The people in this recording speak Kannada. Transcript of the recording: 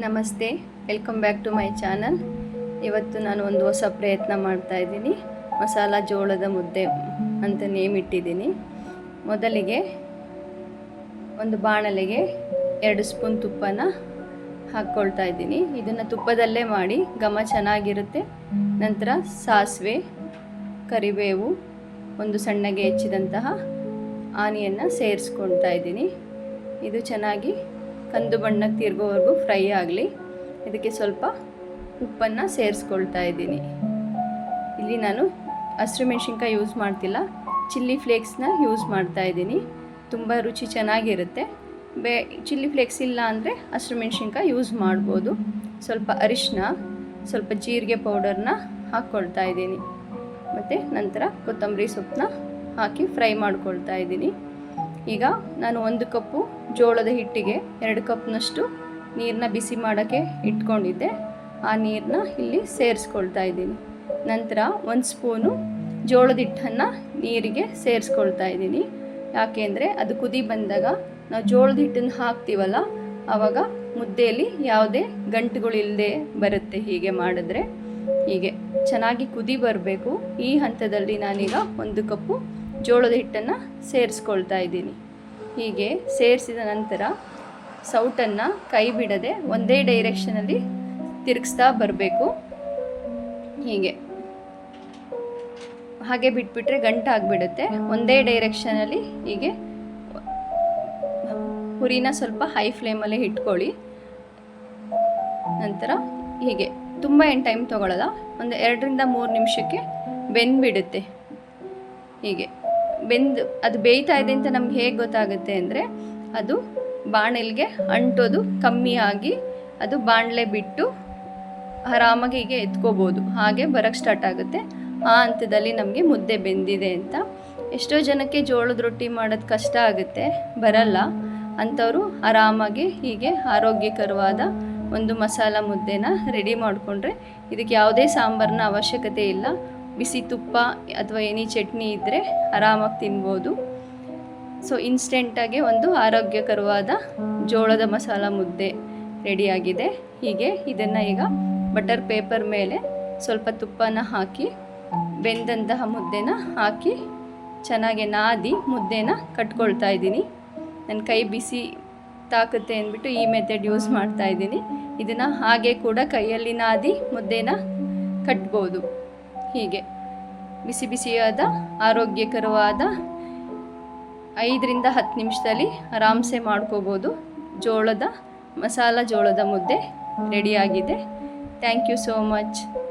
ನಮಸ್ತೆ welcome back to my channel ಇವತ್ತು ನಾನು ಒಂದು ಹೊಸ ಪ್ರಯತ್ನ ಮಾಡ್ತಾ ಇದ್ದೀನಿ. ಮಸಾಲ ಜೋಳದ ಮುದ್ದೆ ಅಂತ ನೇಮ್ ಇಟ್ಟಿದ್ದೀನಿ. ಮೊದಲಿಗೆ ಒಂದು ಬಾಣಲೆಗೆ ಎರಡು ಸ್ಪೂನ್ ತುಪ್ಪನ ಹಾಕ್ಕೊಳ್ತಾ ಇದ್ದೀನಿ. ಇದನ್ನು ತುಪ್ಪದಲ್ಲೇ ಮಾಡಿ ಘಮ ಚೆನ್ನಾಗಿರುತ್ತೆ. ನಂತರ ಸಾಸಿವೆ, ಕರಿಬೇವು, ಒಂದು ಸಣ್ಣಗೆ ಹೆಚ್ಚಿದಂತಹ ಆನಿಯನ್ನು ಸೇರಿಸ್ಕೊಳ್ತಾ ಇದ್ದೀನಿ. ಇದು ಚೆನ್ನಾಗಿ ಕಂದು ಬಣ್ಣಕ್ಕೆ ತಿರ್ಗೋವರೆಗೂ ಫ್ರೈ ಆಗಲಿ. ಇದಕ್ಕೆ ಸ್ವಲ್ಪ ಉಪ್ಪನ್ನು ಸೇರಿಸ್ಕೊಳ್ತಾ ಇದ್ದೀನಿ. ಇಲ್ಲಿ ನಾನು ಹಸಿರು ಮೆಣಸಿನ್ಕಾಯಿ ಯೂಸ್ ಮಾಡ್ತಿಲ್ಲ. ಚಿಲ್ಲಿ ಫ್ಲೇಕ್ಸ್ನ ಯೂಸ್ ಮಾಡ್ತಾ ಇದ್ದೀನಿ. ತುಂಬ ರುಚಿ ಚೆನ್ನಾಗಿರುತ್ತೆ. ಬೇ, ಚಿಲ್ಲಿ ಫ್ಲೇಕ್ಸ್ ಇಲ್ಲ ಅಂದರೆ ಹಸಿರು ಮೆಣಸಿನ್ಕಾಯಿ ಯೂಸ್ ಮಾಡ್ಬೋದು. ಸ್ವಲ್ಪ ಅರಿಶಿನ ಸ್ವಲ್ಪ ಜೀರಿಗೆ ಪೌಡರ್ನ ಹಾಕ್ಕೊಳ್ತಾ ಇದ್ದೀನಿ. ಮತ್ತು ನಂತರ ಕೊತ್ತಂಬರಿ ಸೊಪ್ಪನ್ನ ಹಾಕಿ ಫ್ರೈ ಮಾಡ್ಕೊಳ್ತಾ ಇದ್ದೀನಿ. ಈಗ ನಾನು ಒಂದು ಕಪ್ಪು ಜೋಳದ ಹಿಟ್ಟಿಗೆ ಎರಡು ಕಪ್ನಷ್ಟು ನೀರನ್ನ ಬಿಸಿ ಮಾಡೋಕ್ಕೆ ಇಟ್ಕೊಂಡಿದ್ದೆ. ಆ ನೀರನ್ನ ಇಲ್ಲಿ ಸೇರಿಸ್ಕೊಳ್ತಾ ಇದ್ದೀನಿ. ನಂತರ ಒಂದು ಸ್ಪೂನು ಜೋಳದ ಹಿಟ್ಟನ್ನು ನೀರಿಗೆ ಸೇರಿಸ್ಕೊಳ್ತಾ ಇದ್ದೀನಿ. ಯಾಕೆಂದರೆ ಅದು ಕುದಿ ಬಂದಾಗ ನಾವು ಜೋಳದ ಹಿಟ್ಟನ್ನು ಹಾಕ್ತೀವಲ್ಲ ಆವಾಗ ಮುದ್ದೆಯಲ್ಲಿ ಯಾವುದೇ ಗಂಟುಗಳಿಲ್ಲದೆ ಬರುತ್ತೆ ಹೀಗೆ ಮಾಡಿದ್ರೆ. ಹೀಗೆ ಚೆನ್ನಾಗಿ ಕುದಿ ಬರಬೇಕು. ಈ ಹಂತದಲ್ಲಿ ನಾನೀಗ ಒಂದು ಕಪ್ಪು ಜೋಳದ ಹಿಟ್ಟನ್ನು ಸೇರಿಸ್ಕೊಳ್ತಾ ಇದ್ದೀನಿ. ಹೀಗೆ ಸೇರಿಸಿದ ನಂತರ ಸೌಟನ್ನು ಕೈ ಬಿಡದೆ ಒಂದೇ ಡೈರೆಕ್ಷನಲ್ಲಿ ತಿರುಗಿಸ್ತಾ ಬರಬೇಕು. ಹೀಗೆ. ಹಾಗೆ ಬಿಟ್ಬಿಟ್ರೆ ಗಂಟಾಗ್ಬಿಡುತ್ತೆ ಒಂದೇ ಡೈರೆಕ್ಷನಲ್ಲಿ ಹೀಗೆ ಹುರಿನ ಸ್ವಲ್ಪ ಹೈ ಫ್ಲೇಮಲ್ಲಿ ಇಟ್ಕೊಳ್ಳಿ. ನಂತರ ಹೀಗೆ. ತುಂಬ ಏನು ಟೈಮ್ ತೊಗೊಳ್ಳಲ್ಲ ಒಂದು ಎರಡರಿಂದ ಮೂರು ನಿಮಿಷಕ್ಕೆ ಬೆಂದ್ಬಿಡುತ್ತೆ. ಹೀಗೆ. ಬೆಂದು, ಅದು ಬೇಯ್ತಾ ಇದೆ ಅಂತ ನಮ್ಗೆ ಹೇಗೆ ಗೊತ್ತಾಗುತ್ತೆ ಅಂದರೆ ಅದು ಬಾಣಲಿಗೆ ಅಂಟೋದು, ಕಮ್ಮಿ ಆಗಿ ಅದು ಬಾಣಲೆ ಬಿಟ್ಟು ಆರಾಮಾಗಿ ಹೀಗೆ ಎತ್ಕೋಬೋದು. ಹಾಗೆ ಬರೋಕ್ಕೆ ಸ್ಟಾರ್ಟ್ ಆಗುತ್ತೆ. ಆ ಹಂತದಲ್ಲಿ ನಮಗೆ ಮುದ್ದೆ ಬೆಂದಿದೆ ಅಂತ. ಎಷ್ಟೋ ಜನಕ್ಕೆ ಜೋಳದ ರೊಟ್ಟಿ ಮಾಡೋದು ಕಷ್ಟ ಆಗುತ್ತೆ, ಬರಲ್ಲ. ಅಂಥವರು ಆರಾಮಾಗಿ ಹೀಗೆ ಆರೋಗ್ಯಕರವಾದ ಒಂದು ಮಸಾಲ ಮುದ್ದೆನ ರೆಡಿ ಮಾಡಿಕೊಂಡ್ರೆ ಇದಕ್ಕೆ ಯಾವುದೇ ಸಾಂಬಾರ್ನ ಅವಶ್ಯಕತೆ ಇಲ್ಲ. ಬಿಸಿ ತುಪ್ಪ ಅಥವಾ ಎನಿ ಚಟ್ನಿ ಇದ್ದರೆ ಆರಾಮಾಗಿ ತಿನ್ಬೋದು. ಸೊ ಇನ್ಸ್ಟೆಂಟಾಗಿ ಒಂದು ಆರೋಗ್ಯಕರವಾದ ಜೋಳದ ಮಸಾಲ ಮುದ್ದೆ ರೆಡಿಯಾಗಿದೆ ಹೀಗೆ ಇದನ್ನು ಈಗ ಬಟರ್ ಪೇಪರ್ ಮೇಲೆ ಸ್ವಲ್ಪ ತುಪ್ಪನ ಹಾಕಿ, ಬೆಂದಂತಹ ಮುದ್ದೆನ ಹಾಕಿ ಚೆನ್ನಾಗಿ ನಾದಿ ಮುದ್ದೆನ ಕಟ್ಕೊಳ್ತಾ ಇದ್ದೀನಿ. ನನ್ನ ಕೈ ಬಿಸಿ ತಾಕುತ್ತೆ ಅಂದ್ಬಿಟ್ಟು ಈ ಮೆಥಡ್ ಯೂಸ್ ಮಾಡ್ತಾ ಇದ್ದೀನಿ. ಇದನ್ನು ಹಾಗೆ ಕೂಡ ಕೈಯಲ್ಲಿ ನಾದಿ ಮುದ್ದೆನ ಕಟ್ಬೋದು. ಹೀಗೆ. ಬಿಸಿ ಬಿಸಿಯಾದ, ಆರೋಗ್ಯಕರವಾದ ಐದರಿಂದ ಹತ್ತು ನಿಮಿಷದಲ್ಲಿ ಆರಾಮ್ಸೆ ಮಾಡ್ಕೋಬೋದು. ಜೋಳದ, ಮಸಾಲ ಜೋಳದ ಮುದ್ದೆ ರೆಡಿಯಾಗಿದೆ. Thank you so much